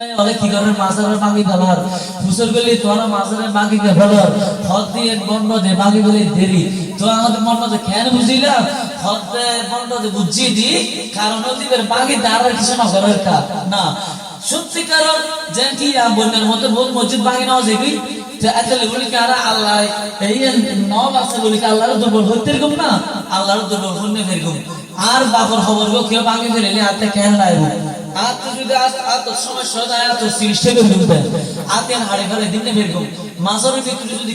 বলে কি করে? মাজারে মাগি ফেলার ফুসল গলি তোরা মাজারে মাগি কে ফেলার হদ দিয়ে বন্ধ দে মাগি বলে দেরি। তো আমাদের যে কেন বুঝিলা? হদ দে বন্ধ দে বুঝি দি, কারণ দিবের মাগি দাঁড়ার কিছু না করার কা না সত্যি কারণ যে কি বন্যার মধ্যে বহু মসজিদ ভাঙি নাও যাবি যে আসলে বলি কি আরে আল্লাহ আল্লাহর আর বাপর খবর কেউ ভাঙি ফেলে হাতে লাগবে আতো যদি আতো করে। হাড়ে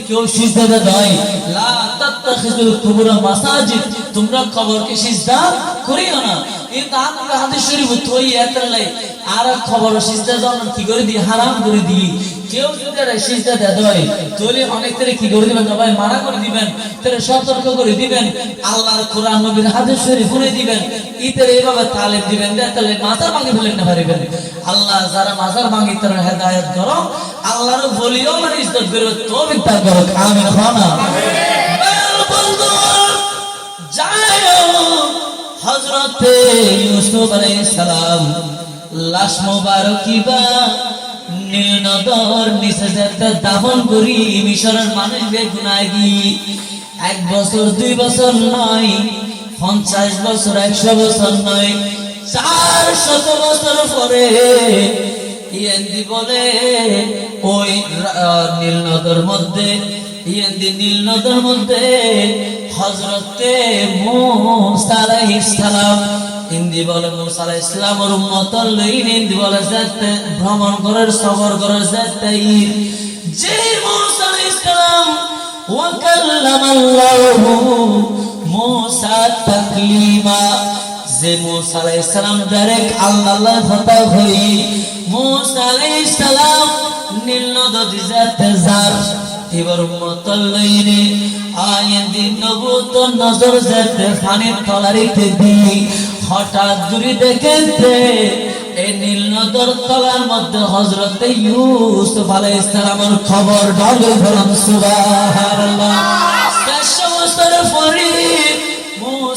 কেউ করিও না। আর খবর সিজদা কি করে দি হারাম করে দি কেউ যদি অনেক থেকে কি করে দিবেন? মানা করে দিবেন। তাহলে সতর্ক করে দিবেন। আল্লাহর কোরআন, নবীর হাদিস শরীফ শুনে দিবেন। ইতের এইভাবে তালিম দিবেন তাহলে মাথা ভাঙে ফেলেন না পারিবেন। আল্লাহ যারা মাজার ভাঙি তারা হেদায়ত করো আল্লাহর বলিও মানে ইজ্জত করবে তো বিদ্যা করো আমিন খানা করি, মিশরের মানুষ এক বছর, দুই বছর নয় পঞ্চাশ বছর, একশো বছর নয়, চার শত বছর পরে ইয়েন্দি বলে, ওই নীল নদর মধ্যে, ইয়েন্দি নীল নদর মধ্যে হজরতে মুসা আলাইহিস সালাম হিন্দি বলে মুসা আলাইহিস সালামের উম্মত লইন হিন্দি বলে যেতে ভ্রমণ করার, সফর করার যেতে যে মুসা আলাইহিস সালাম মুসা তাকলিমা যে মুসা আলাইহিস সালাম ডাইরেক্ট আল্লাহ আল্লাহ ফতা হই মুসা আলাইহিস সালাম নীল নদী যেতে যার এবার উম্মত লইরে আয়েন দিন নবুত নজর যেতে ফানির তলারিতে দি হঠাৎ দূরে দেখেতে এই নীল নদর তলার মধ্যে হযরত ইউসুফ আলাইহিস সালামের খবর ডালে সুবহানাল্লাহ সমস্ত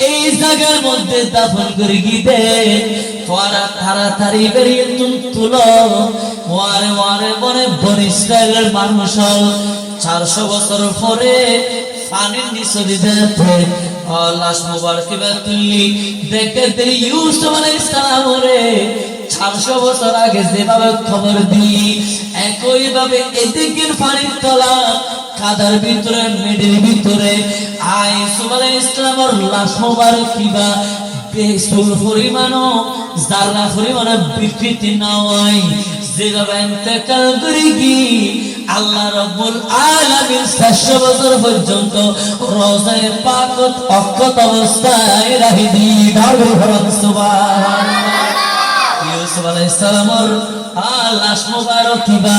এই জায়গার মধ্যে দাফন করে গিয়ে তোরা তাড়াতাড়ি বেরিয়ে তুম তুলো। ওয়ারে ওয়ারে বনে বন মানুষ চারশো বছর পরে পানির নিচে দিতে লাশ মুবারক তুললি দেখতে দেরি ইউসুফ আলাইহিস সালাম চারশো বছর আগে যেভাবে খবর দিই একই ভাবে এদিকের পানির তলা কাদার ভিতরে মেডের ভিতরে। আই সুবাল ইসলামর লাশ মোবারক কিবা। বেসুল পরিমাণও জাররা পরিমাণ বিকৃতি না হয় যেভাবে ইন্তেকাল করে কি আল্লাহ রব্বুল আলামিন 400 বছর পর্যন্ত রোজায় পাকত, অক্ষত অবস্থায় রাখি দি দারুল হরম সুবহানাল্লাহ। ইউসুফ আলাইহিস সালামর লাশ মোবারক কিবা।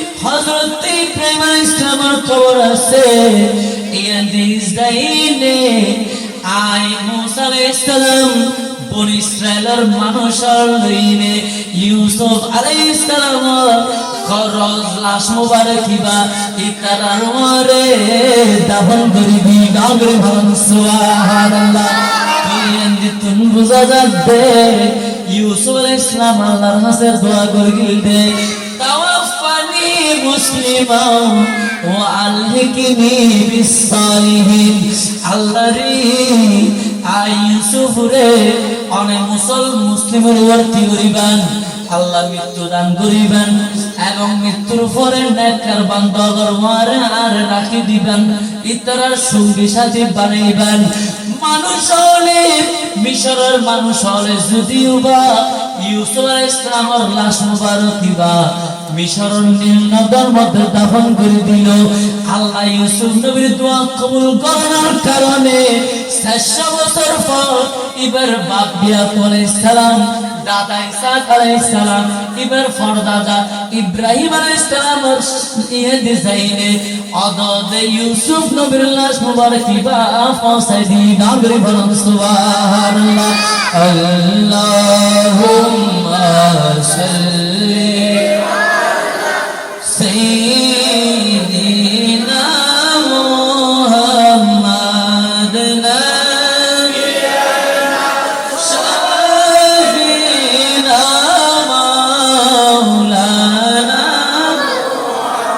হজরতে আলাইহিস খবর আছে। ইয়াদি ইসরাইলে আই মুসা আলাইহিস সালাম ইসরায়েলের মানুষের লইনে ইউসুফ আলাইহিস সালাম খরজ লাশ মুবারক কিবা ইতারার মরে দাফন করিবি গাগরে ভান সুবহানাল্লাহ। তুন বুঝা যাবে ইউসুফ আলাইহিস সালাম আল্লাহর কাছে দোয়া করে গিলতে মুসলিমা ওয়া আলহিকনি বিসালিহিন আল্লাহ রে আই ইউসুফ মুসলিমের ভর্তি করিবেন। আল্লাহ মৃত্যু দান করিবেন এবং মৃত্যুর পরে নেককার বান্ধবর মারে আর রাখি দিবেন, ইতারার সঙ্গী সাথী বানাইবেন। মানুষ হলে, মিশরের মানুষ হলে যদিও বা ইউসুফ আলাইহিস সালামের লাশ মুবারক মিশরের নীল নদের মধ্যে দাফন করে দিল। আল্লাহ ইউসুফ নবীর দোয়া কবুল করার কারণে চারশো বছর পর এবার বাপ বিয়া আলাইহিস সালাম, দাদা ইসাক আলাইহিস সালাম, এবার ফরদাদা ইব্রাহিম আলাইহিস সালামের ইয়ে ডিজাইনে অদদ ইউসুফ নবীর লাশ মুবারক বা পৌঁছাই দি নাগরি বলুন, সুবহানাল্লাহ। আল্লাহুম্মা সাল্লি